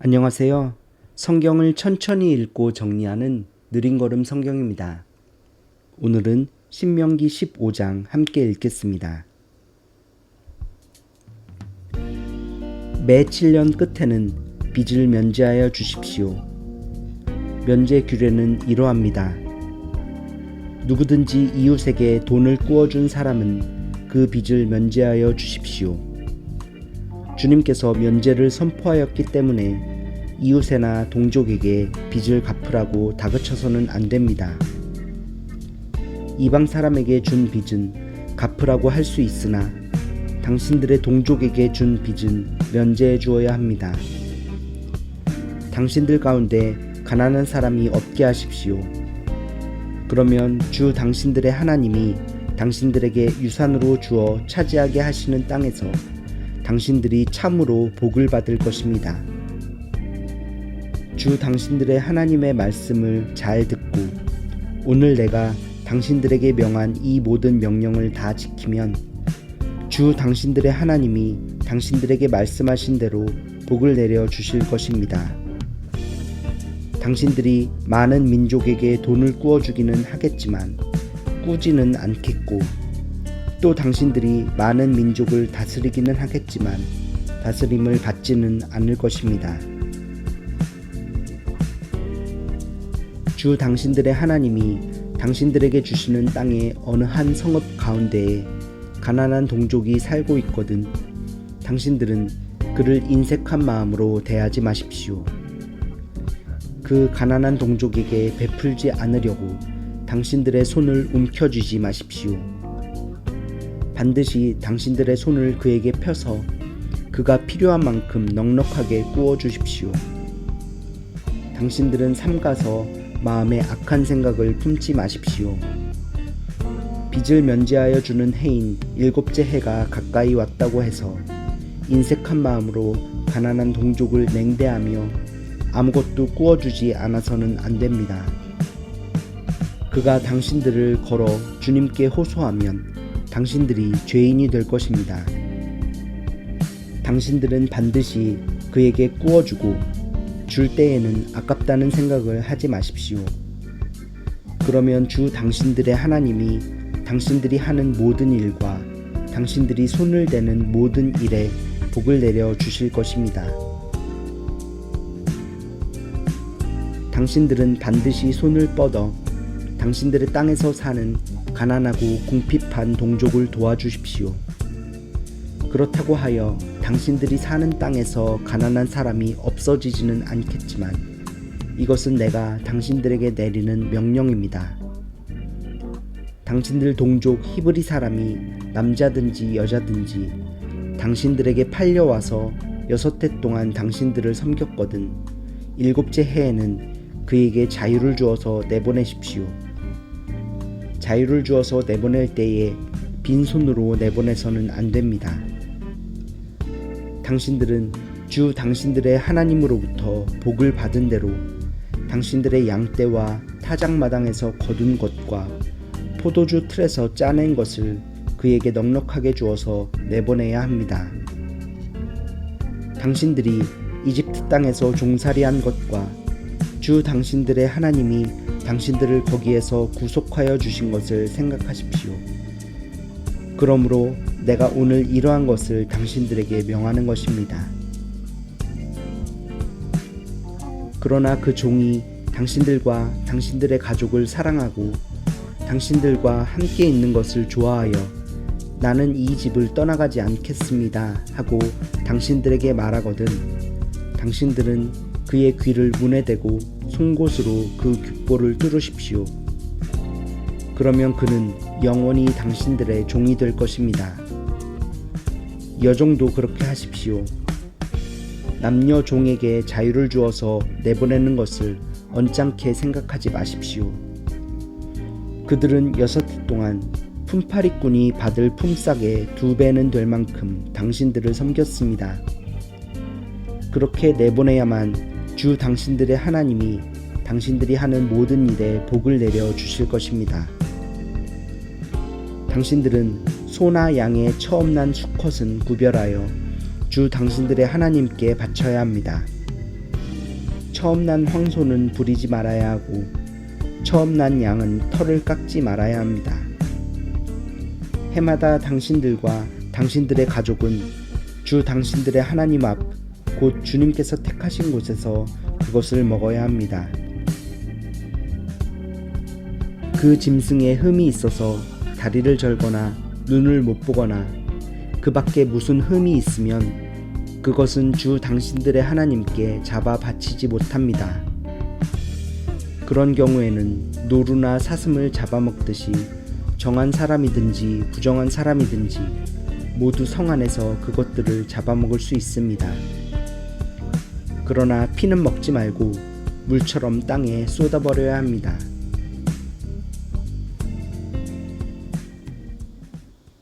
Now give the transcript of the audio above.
안녕하세요. 성경을 천천히 읽고 정리하는 느린 걸음 성경입니다. 오늘은 신명기 15장 함께 읽겠습니다. 매 7년 끝에는 빚을 면제하여 주십시오. 면제 규례는 이러합니다. 누구든지 이웃에게 돈을 꾸어준 사람은 그 빚을 면제하여 주십시오. 주님께서 면제를 선포하였기 때문에 이웃에나 동족에게 빚을 갚으라고 다그쳐서는 안 됩니다. 이방 사람에게 준 빚은 갚으라고 할 수 있으나 당신들의 동족에게 준 빚은 면제해 주어야 합니다. 당신들 가운데 가난한 사람이 없게 하십시오. 그러면 주 당신들의 하나님이 당신들에게 유산으로 주어 차지하게 하시는 땅에서 당신들이 참으로 복을 받을 것입니다. 주 당신들의 하나님의 말씀을 잘 듣고 오늘 내가 당신들에게 명한 이 모든 명령을 다 지키면 주 당신들의 하나님이 당신들에게 말씀하신 대로 복을 내려 주실 것입니다. 당신들이 많은 민족에게 돈을 꾸어 주기는 하겠지만 꾸지는 않겠고 또 당신들이 많은 민족을 다스리기는 하겠지만 다스림을 받지는 않을 것입니다. 주 당신들의 하나님이 당신들에게 주시는 땅의 어느 한 성읍 가운데에 가난한 동족이 살고 있거든 당신들은 그를 인색한 마음으로 대하지 마십시오. 그 가난한 동족에게 베풀지 않으려고 당신들의 손을 움켜쥐지 마십시오. 반드시 당신들의 손을 그에게 펴서 그가 필요한 만큼 넉넉하게 구워 주십시오. 당신들은 삼가서 마음에 악한 생각을 품지 마십시오. 빚을 면제하여 주는 해인 일곱째 해가 가까이 왔다고 해서 인색한 마음으로 가난한 동족을 냉대하며 아무것도 구워주지 않아서는 안 됩니다. 그가 당신들을 걸어 주님께 호소하면 당신들이 죄인이 될 것입니다. 당신들은 반드시 그에게 구워주고 줄 때에는 아깝다는 생각을 하지 마십시오. 그러면 주 당신들의 하나님이 당신들이 하는 모든 일과 당신들이 손을 대는 모든 일에 복을 내려 주실 것입니다. 당신들은 반드시 손을 뻗어 당신들의 땅에서 사는 가난하고 궁핍한 동족을 도와주십시오. 그렇다고 하여 당신들이 사는 땅에서 가난한 사람이 없어지지는 않겠지만 이것은 내가 당신들에게 내리는 명령입니다. 당신들 동족 히브리 사람이 남자든지 여자든지 당신들에게 팔려와서 여섯 해 동안 당신들을 섬겼거든 일곱째 해에는 그에게 자유를 주어서 내보내십시오. 자유를 주어서 내보낼 때에 빈손으로 내보내서는 안 됩니다. 당신들은 주 당신들의 하나님으로부터 복을 받은 대로 당신들의 양떼와 타작마당에서 거둔 것과 포도주 틀에서 짜낸 것을 그에게 넉넉하게 주어서 내보내야 합니다. 당신들이 이집트 땅에서 종살이한 것과 주 당신들의 하나님이 당신들을 거기에서 구속하여 주신 것을 생각하십시오. 그러므로 내가 오늘 이러한 것을 당신들에게 명하는 것입니다. 그러나 그 종이 당신들과 당신들의 가족을 사랑하고 당신들과 함께 있는 것을 좋아하여 나는 이 집을 떠나가지 않겠습니다 하고 당신들에게 말하거든 당신들은 그의 귀를 문에 대고 송곳으로 그 귓볼을 뚫으십시오. 그러면 그는 영원히 당신들의 종이 될 것입니다. 여종도 그렇게 하십시오. 남녀 종에게 자유를 주어서 내보내는 것을 언짢게 생각하지 마십시오. 그들은 여섯 해 동안 품팔이꾼이 받을 품삯의 두 배는 될 만큼 당신들을 섬겼습니다. 그렇게 내보내야만 주 당신들의 하나님이 당신들이 하는 모든 일에 복을 내려 주실 것입니다. 당신들은 소나 양의 처음 난 수컷은 구별하여 주 당신들의 하나님께 바쳐야 합니다. 처음 난 황소는 부리지 말아야 하고 처음 난 양은 털을 깎지 말아야 합니다. 해마다 당신들과 당신들의 가족은 주 당신들의 하나님 앞 곧 주님께서 택하신 곳에서 그것을 먹어야 합니다. 그 짐승에 흠이 있어서 다리를 절거나 눈을 못 보거나 그 밖에 무슨 흠이 있으면 그것은 주 당신들의 하나님께 잡아 바치지 못합니다. 그런 경우에는 노루나 사슴을 잡아먹듯이 정한 사람이든지 부정한 사람이든지 모두 성 안에서 그것들을 잡아먹을 수 있습니다. 그러나 피는 먹지 말고 물처럼 땅에 쏟아버려야 합니다.